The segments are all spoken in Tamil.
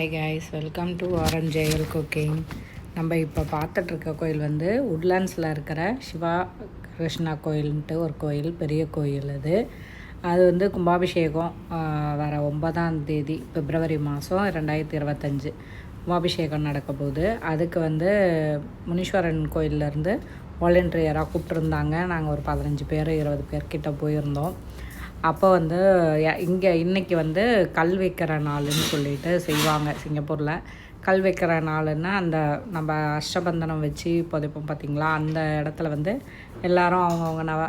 Hi guys welcome to orange ஜெயல் cooking நம்ம இப்போ பார்த்துட்ருக்க கோயில் வந்து உட்லாண்ட்ஸில் இருக்கிற சிவா கிருஷ்ணா கோயில்ன்ட்டு ஒரு கோயில் பெரிய கோயில் அது. அது வந்து கும்பாபிஷேகம் வர ஒன்பதாம் தேதி பிப்ரவரி மாதம் ரெண்டாயிரத்தி இருபத்தஞ்சு கும்பாபிஷேகம் நடக்க போகுது. அதுக்கு வந்து முனீஸ்வரன் கோயிலேருந்து வாலண்டியராக கூப்பிட்ருந்தாங்க நாங்கள் ஒரு பதினஞ்சு பேர் இருபது பேர்கிட்ட போயிருந்தோம். அப்போ வந்து இங்கே இன்னைக்கு வந்து கல் வைக்கிற நாளுன்னு சொல்லிட்டு செய்வாங்க சிங்கப்பூரில். கல் வைக்கிற நாளுன்னா அந்த நம்ம அஷ்டபந்தனம் வச்சு புதைப்போம் பார்த்திங்களா அந்த இடத்துல வந்து எல்லோரும் அவங்கவுங்க நவ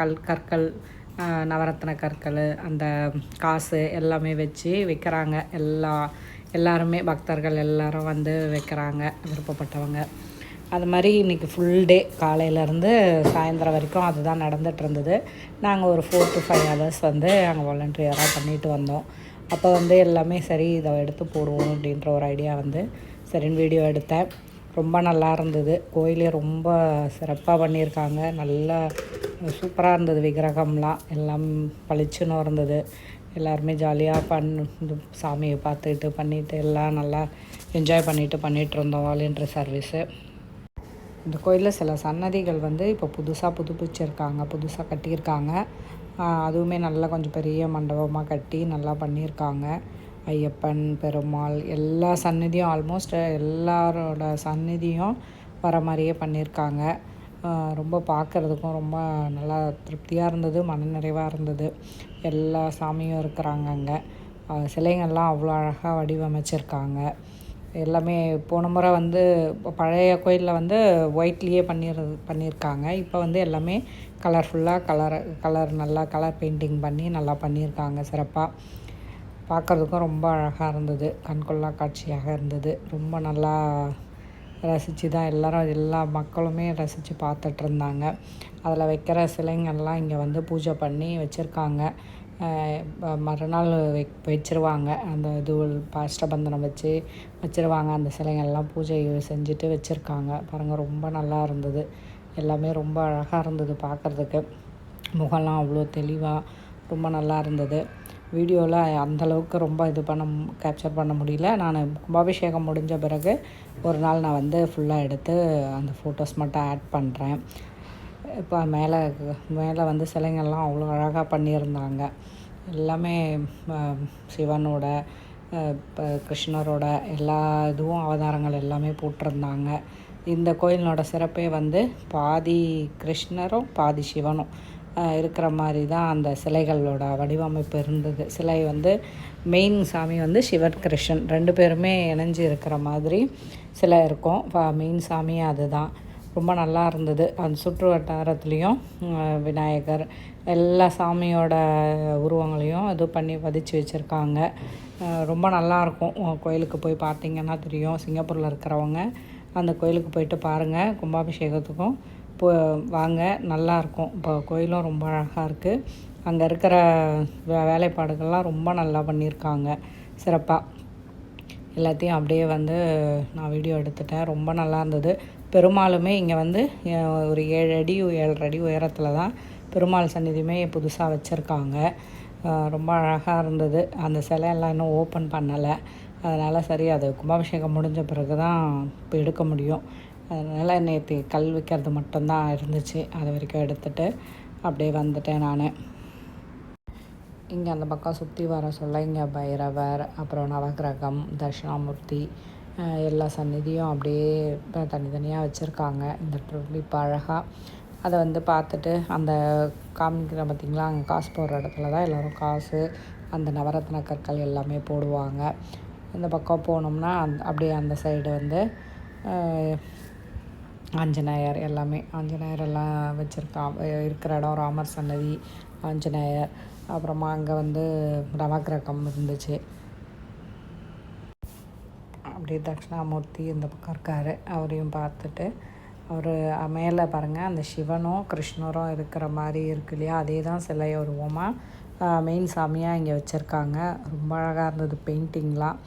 கல் கற்கள் நவரத்ன கற்கள் அந்த காசு எல்லாமே வச்சு வைக்கிறாங்க. எல்லா எல்லாருமே பக்தர்கள் எல்லாரும் வந்து வைக்கிறாங்க விருப்பப்பட்டவங்க. அது மாதிரி இன்றைக்கி ஃபுல் டே காலையிலேருந்து சாயந்தரம் வரைக்கும் அதுதான் நடந்துட்டு இருந்தது. நாங்கள் ஒரு ஃபோர் டு ஃபைவ் ஹவர்ஸ் வந்து அங்கே வாலண்டியராக பண்ணிட்டு வந்தோம். அப்போ வந்து எல்லாமே சரி இதை எடுத்து போடுவோம் அப்படின்ற ஒரு ஐடியா வந்து சரின்னு வீடியோ எடுத்தேன். ரொம்ப நல்லா இருந்தது. கோயிலே ரொம்ப சிறப்பாக பண்ணியிருக்காங்க. நல்லா சூப்பராக இருந்தது விக்கிரகம்லாம். எல்லாம் பளிச்சுன்னு இருந்தது. எல்லாருமே ஜாலியாக பண் சாமியை பார்த்துக்கிட்டு பண்ணிட்டு எல்லாம் நல்லா என்ஜாய் பண்ணிட்டு பண்ணிகிட்டு இருந்தோம். வாலண்டியர் சர்வீஸு இந்த கோயிலில் சில சன்னதிகள் வந்து இப்போ புதுசாக புதுப்பிச்சிருக்காங்க புதுசாக கட்டியிருக்காங்க. அதுவுமே நல்லா கொஞ்சம் பெரிய மண்டபமாக கட்டி நல்லா பண்ணியிருக்காங்க. ஐயப்பன் பெருமாள் எல்லா சந்நிதியும் ஆல்மோஸ்ட் எல்லாரோட சந்நிதியும் வர மாதிரியே பண்ணியிருக்காங்க. ரொம்ப பார்க்குறதுக்கும் ரொம்ப நல்லா திருப்தியாக இருந்தது மனநிறைவாக இருந்தது. எல்லா சாமியும் இருக்கிறாங்க அங்கே. சிலைங்கள்லாம் அவ்வளோ அழகாக வடிவமைச்சிருக்காங்க. எல்லாமே போன முறை வந்து பழைய கோயிலில் வந்து ஒயிட்லேயே பண்ணிடுறது பண்ணியிருக்காங்க இப்போ வந்து எல்லாமே கலர்ஃபுல்லாக கலர் கலர் நல்லா கலர் பெயிண்டிங் பண்ணி நல்லா பண்ணியிருக்காங்க சிறப்பாக பார்க்குறதுக்கும் ரொம்ப அழகாக இருந்தது. கண்கொள்ளா காட்சியாக இருந்தது. ரொம்ப நல்லா ரசித்து தான் எல்லோரும் எல்லா மக்களுமே ரசித்து பார்த்துட்ருந்தாங்க அதில் வைக்கிற சிலைங்கள்லாம் இங்கே வந்து பூஜை பண்ணி வச்சுருக்காங்க. மறுநாள் வை வச்சிருவாங்க. அந்த இது பாஷ்டபந்தனம் வச்சு வச்சிருவாங்க. அந்த சிலைங்கள்லாம் பூஜை செஞ்சுட்டு வச்சுருக்காங்க. பாருங்கள் ரொம்ப நல்லா இருந்தது. எல்லாமே ரொம்ப அழகாக இருந்தது பார்க்குறதுக்கு முகம்லாம் அவ்வளோ தெளிவாக ரொம்ப நல்லா இருந்தது. வீடியோவில் அந்தளவுக்கு ரொம்ப இது பண்ண கேப்சர் பண்ண முடியல. நான் கும்பாபிஷேகம் முடிஞ்ச பிறகு ஒரு நாள் நான் வந்து ஃபுல்லாக எடுத்து அந்த ஃபோட்டோஸ் மட்டும் ஆட் பண்ணுறேன் இப்போ மேலே மேலே வந்து சிலைங்கள்லாம் அவ்வளோ அழகாக பண்ணியிருந்தாங்க. எல்லாமே சிவனோட இப்போ கிருஷ்ணரோட எல்லா இதுவும் அவதாரங்கள் எல்லாமே போட்டிருந்தாங்க. இந்த கோயிலோட சிறப்பே வந்து பாதி கிருஷ்ணரும் பாதி சிவனும் இருக்கிற மாதிரி தான் அந்த சிலைகளோட வடிவமைப்பு இருந்தது. சிலை வந்து மெயின் சாமி வந்து சிவன் கிருஷ்ணன் ரெண்டு பேருமே இணைஞ்சு இருக்கிற மாதிரி சிலை இருக்கும். மெயின் சாமி அதுதான். ரொம்ப நல்லா இருந்தது. அந்த சுற்று வட்டாரத்துலேயும் விநாயகர் எல்லா சாமியோட உருவங்களையும் இது பண்ணி பதிச்சு வச்சுருக்காங்க. ரொம்ப நல்லாயிருக்கும் கோயிலுக்கு போய் பார்த்தீங்கன்னா தெரியும். சிங்கப்பூரில் இருக்கிறவங்க அந்த கோயிலுக்கு போயிட்டு பாருங்கள் கும்பாபிஷேகத்துக்கும் போ வாங்க. நல்லாயிருக்கும் இப்போ கோயிலும் ரொம்ப அழகாக இருக்குது அங்கே இருக்கிற வே வேலைப்பாடுகள்லாம் ரொம்ப நல்லா பண்ணியிருக்காங்க. சிறப்பாக எல்லாத்தையும் அப்படியே வந்து நான் வீடியோ எடுத்துட்டேன். ரொம்ப நல்லா இருந்தது. பெருமாளுமே இங்கே வந்து ஒரு ஏழு அடி ஏழரை அடி உயரத்தில் தான் பெருமாள் சந்நிதியுமே புதுசாக வச்சுருக்காங்க. ரொம்ப அழகாக இருந்தது. அந்த சிலையெல்லாம் இன்னும் ஓப்பன் பண்ணலை. அதனால் சரி அது கும்பாபிஷேகம் முடிஞ்ச பிறகு தான் இப்போ எடுக்க முடியும். அதனால் நேற்று கல் வைக்கிறது மட்டும்தான் இருந்துச்சு. அது வரைக்கும் எடுத்துகிட்டு அப்படியே வந்துட்டேன் நான். இங்கே அந்த பக்கம் சுற்றி வர சொல்ல இங்கே பைரவர் அப்புறம் நவகிரகம் தட்சிணாமூர்த்தி எல்லா சந்நிதியும் அப்படியே இப்போ தனித்தனியாக வச்சுருக்காங்க. இந்த ட்ரிப் இப்போ அழகாக அதை வந்து பார்த்துட்டு அந்த காமிக்கிற பார்த்திங்களா அங்கே காசு போடுற இடத்துல தான் எல்லோரும் காசு அந்த நவரத்ன கற்கள் எல்லாமே போடுவாங்க. இந்த பக்கம் போனோம்னா அந் அப்படியே அந்த சைடு வந்து ஆஞ்சநேயர் எல்லாமே. ஆஞ்சநேயர் எல்லாம் வச்சுருக்கான் இருக்கிற இடம் ராமர் சன்னதி ஆஞ்சநேயர். அப்புறமா அங்கே வந்து ரமக்கிரகம் இருந்துச்சு. அப்படியே தட்சிணாமூர்த்தி இந்த பக்கம் இருக்கார். அவரையும் பார்த்துட்டு அவர் மேலே பாருங்கள் அந்த சிவனும் கிருஷ்ணரும் இருக்கிற மாதிரி இருக்கு இல்லையா? அதே தான் சிலை உருவமாக மெயின் சாமியாக இங்கே வச்சுருக்காங்க. ரொம்ப அழகாக இருந்தது பெயிண்டிங்லாம்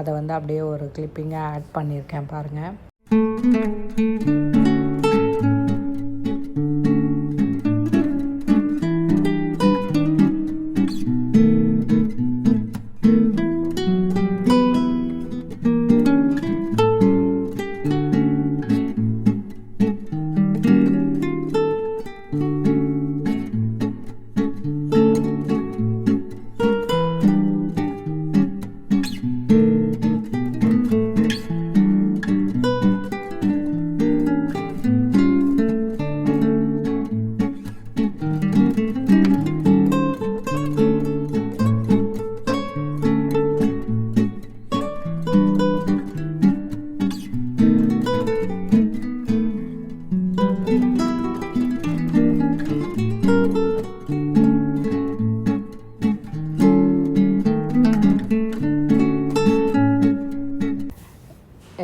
அதை வந்து அப்படியே ஒரு கிளிப்பிங்காக ஆட் பண்ணியிருக்கேன் பாருங்கள்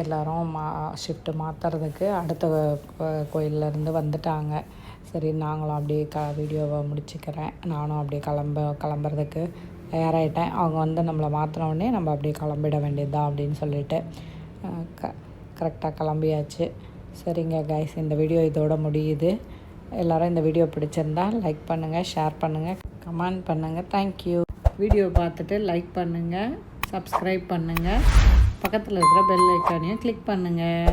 எல்லோரும் மா ஷிஃப்ட்டு மாற்றுறதுக்கு அடுத்த கோ- கோயில்ல இருந்து வந்துட்டாங்க. சரி நாங்களும் அப்படியே க வீடியோவை முடிச்சுக்கிறேன். நானும் அப்படியே கிளம்ப கிளம்புறதுக்கு தயாராகிட்டேன் அவங்க வந்து நம்மளை மாற்றினோடனே நம்ம அப்படியே கிளம்பிட வேண்டியதுதான் அப்படின்னு சொல்லிட்டு க கரெக்டாக கிளம்பியாச்சு. சரிங்க கைஸ் இந்த வீடியோ இதோட முடியுது. எல்லோரும் இந்த வீடியோ பிடிச்சிருந்தா லைக் பண்ணுங்கள் ஷேர் பண்ணுங்கள் கமெண்ட் பண்ணுங்கள் தேங்க்யூ வீடியோ பார்த்துட்டு லைக் பண்ணுங்கள் சப்ஸ்கிரைப் பண்ணுங்கள் பக்கத்தில் இருக்கிற பெல் ஐக்கானையும் கிளிக் பண்ணுங்கள்